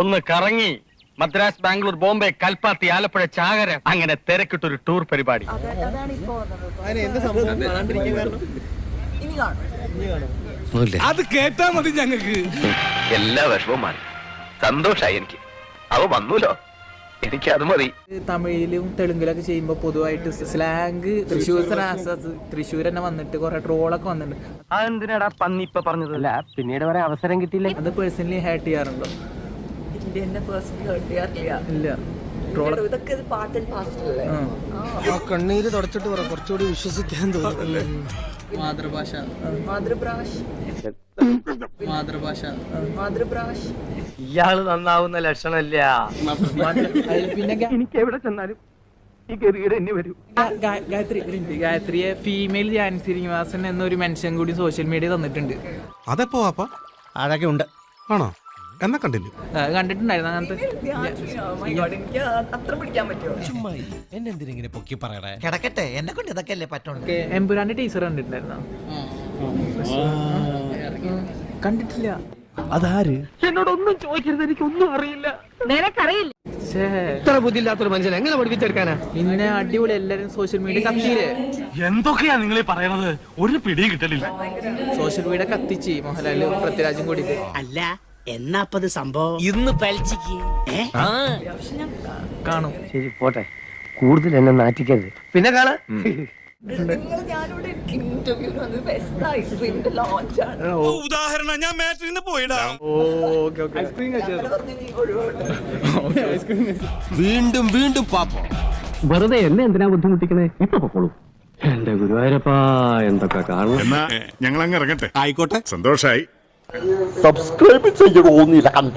ഒന്ന് കറങ്ങി മദ്രാസ് ബാംഗ്ലൂർ ബോംബെ കൽപ്പാത്തി ആലപ്പുഴ ചാകര അങ്ങനെ തിരക്കിട്ടൊരു ടൂർ പരിപാടി. അതാണ് ഇപ്പോ വന്നത്. ഇനി കാണും. അത് കേട്ടാ മതി ഞങ്ങൾക്ക് എല്ലാ വിഷമവും മാറി. സന്തോഷായി എനിക്ക്. അവ വന്നൂലോ? എനിക്ക് അത് മതി തമിഴിലും തെലുങ്കിലൊക്കെ ചെയ്യുമ്പോൾ പൊതുവായിട്ട് സ്ലാങ് തൃശ്ശൂർ തൃശ്ശൂർ തന്നെ വന്നിട്ട് കുറെ ട്രോളൊക്കെ വന്നിട്ടുണ്ട്. അതെന്തിനാടാ പന്നി ഇപ്പൊ പറഞ്ഞതല്ല പിന്നീട് വരെ അവസരം കിട്ടിയില്ല? അത് പേഴ്സണലി ഹേർട്ട് ചെയ്യാറുണ്ടോ? എന്നെ പേഴ്സണലി ഹേർട്ട് ചെയ്യാറില്ല. ഇല്ല. ഇതൊക്കെ പാട്ടിൽ പാസ്റ്റല്ലേ കണ്ണീര് തുടച്ചിട്ട് കുറച്ചുകൂടി വിശ്വസിക്കാൻ തോന്നുന്നു. മാതൃഭാഷ. മാതൃഭാഷ. മാതൃഭാഷ. മാതൃഭാഷ. ഇയാൾ നന്നാവുന്ന ലക്ഷണമില്ല എനിക്ക് എവിടെ ചെന്നാലും ഈ ഗതികേട് എന്നെ വരും. ഗായത്രി ഗായത്രിയെ ഫീമെയിൽ ജാൻ ശ്രീനിവാസൻ എന്നൊരു മെൻഷൻ കൂടി സോഷ്യൽ മീഡിയ തന്നിട്ടുണ്ട്. അതെപ്പോ അപ്പൊ അഴകെ ഉണ്ട്? ആണോ? എന്നാ കണ്ടില്ല. ആ, കണ്ടിട്ടുണ്ടായിരുന്നു അങ്ങനത്തെ. Oh കിടക്കട്ടെ എന്നെ കൊണ്ട് ഇതൊക്കെ അല്ലേ പറ്റുള്ളൂ എമ്പുരാന്റെ ടീച്ചർ കണ്ടിട്ടുണ്ടായിരുന്നോ? കണ്ടിട്ടില്ല. അതാര്? എന്നോടൊന്നും ചോദിക്കരുത് എനിക്ക് ഒന്നും അറിയില്ല. നിനക്കറിയില്ല. ഇത്ര ബുദ്ധിയില്ലാത്തൊരു മനുഷ്യൻ എങ്ങനെ പഠിപ്പിച്ചെടുക്കാനാ? പിന്നെ അടിപൊളി എല്ലാരും സോഷ്യൽ മീഡിയ കത്തിയില്ലേ? എന്തൊക്കെയാ നിങ്ങൾ പറയുന്നത് ഒരു പിടിയും കിട്ടലില്ല. സോഷ്യൽ മീഡിയ കത്തിച്ച് മോഹൻലാൽ പൃഥ്വിരാജും കൂടി അല്ല എന്നാപ്പത് സംഭവം? ഇന്ന് പലിച്ചിക്ക് കാണും. ശരി പോട്ടെ. കൂടുതൽ എന്നെ നാറ്റിക്കരുത്. പിന്നെ കാണാ. ഉദാഹരണം ഞാൻ മാറ്റിന് പോയിടാ. വീണ്ടും വീണ്ടും പാപ്പോ. വെറുതെ എന്നെ എന്തിനാ ബുദ്ധിമുട്ടിക്കണേ? ഇപ്പൊ പൊക്കോളൂ. എന്റെ ഗുരുവായൂരപ്പാ എന്തൊക്കെ കാണണം. എന്നാ ഞങ്ങൾ അങ്ങ് ഇറങ്ങട്ടെ. ആയിക്കോട്ടെ. സന്തോഷായി. സബ്സ്ക്രൈബ് ചെയ്യണോന്നില്ല കണ്ട.